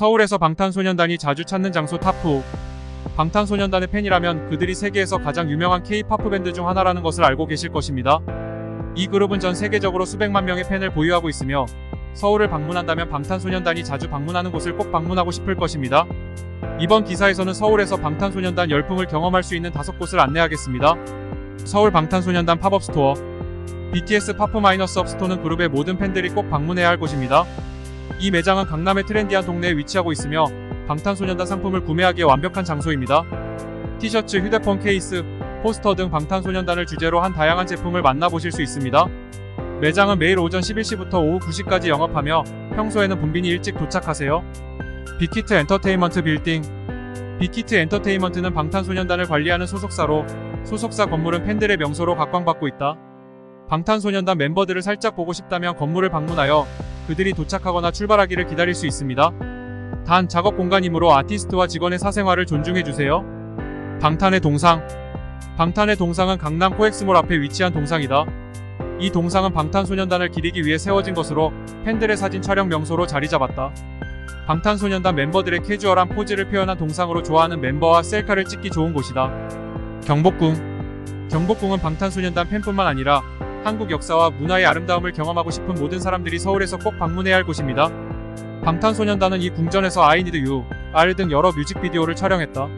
서울에서 방탄소년단이 자주 찾는 장소 탑5 방탄소년단의 팬이라면 그들이 세계에서 가장 유명한 K-팝 밴드 중 하나라는 것을 알고 계실 것입니다. 이 그룹은 전 세계적으로 수백만 명의 팬을 보유하고 있으며 서울을 방문한다면 방탄소년단이 자주 방문하는 곳을 꼭 방문하고 싶을 것입니다. 이번 기사에서는 서울에서 방탄소년단 열풍을 경험할 수 있는 다섯 곳을 안내하겠습니다. 서울 방탄소년단 팝업 스토어 BTS 파프 마이너스 업 스토어는 그룹의 모든 팬들이 꼭 방문해야 할 곳입니다. 이 매장은 강남의 트렌디한 동네에 위치하고 있으며 방탄소년단 상품을 구매하기에 완벽한 장소입니다. 티셔츠, 휴대폰 케이스, 포스터 등 방탄소년단을 주제로 한 다양한 제품을 만나보실 수 있습니다. 매장은 매일 오전 11시부터 오후 9시까지 영업하며 평소에는 분빈이 일찍 도착하세요. 빅히트 엔터테인먼트 빌딩 빅히트 엔터테인먼트는 방탄소년단을 관리하는 소속사로 소속사 건물은 팬들의 명소로 각광받고 있다. 방탄소년단 멤버들을 살짝 보고 싶다면 건물을 방문하여 그들이 도착하거나 출발하기를 기다릴 수 있습니다. 단 작업 공간이므로 아티스트와 직원의 사생활을 존중해주세요. 방탄의 동상 방탄의 동상은 강남 코엑스몰 앞에 위치한 동상이다. 이 동상은 방탄소년단을 기리기 위해 세워진 것으로 팬들의 사진 촬영 명소로 자리 잡았다. 방탄소년단 멤버들의 캐주얼한 포즈를 표현한 동상으로 좋아하는 멤버와 셀카를 찍기 좋은 곳이다. 경복궁 경복궁은 방탄소년단 팬뿐만 아니라 한국 역사와 문화의 아름다움을 경험하고 싶은 모든 사람들이 서울에서 꼭 방문해야 할 곳입니다. 방탄소년단은 이 궁전에서 I Need You, R 등 여러 뮤직비디오를 촬영했다.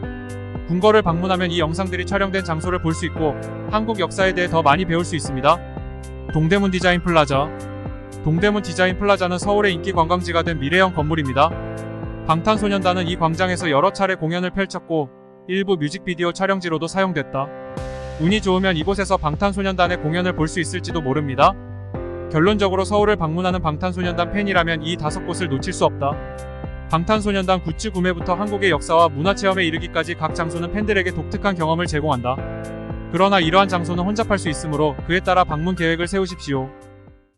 궁궐을 방문하면 이 영상들이 촬영된 장소를 볼 수 있고 한국 역사에 대해 더 많이 배울 수 있습니다. 동대문 디자인 플라자 동대문 디자인 플라자는 서울의 인기 관광지가 된 미래형 건물입니다. 방탄소년단은 이 광장에서 여러 차례 공연을 펼쳤고 일부 뮤직비디오 촬영지로도 사용됐다. 운이 좋으면 이곳에서 방탄소년단의 공연을 볼 수 있을지도 모릅니다. 결론적으로 서울을 방문하는 방탄소년단 팬이라면 이 다섯 곳을 놓칠 수 없다. 방탄소년단 굿즈 구매부터 한국의 역사와 문화 체험에 이르기까지 각 장소는 팬들에게 독특한 경험을 제공한다. 그러나 이러한 장소는 혼잡할 수 있으므로 그에 따라 방문 계획을 세우십시오.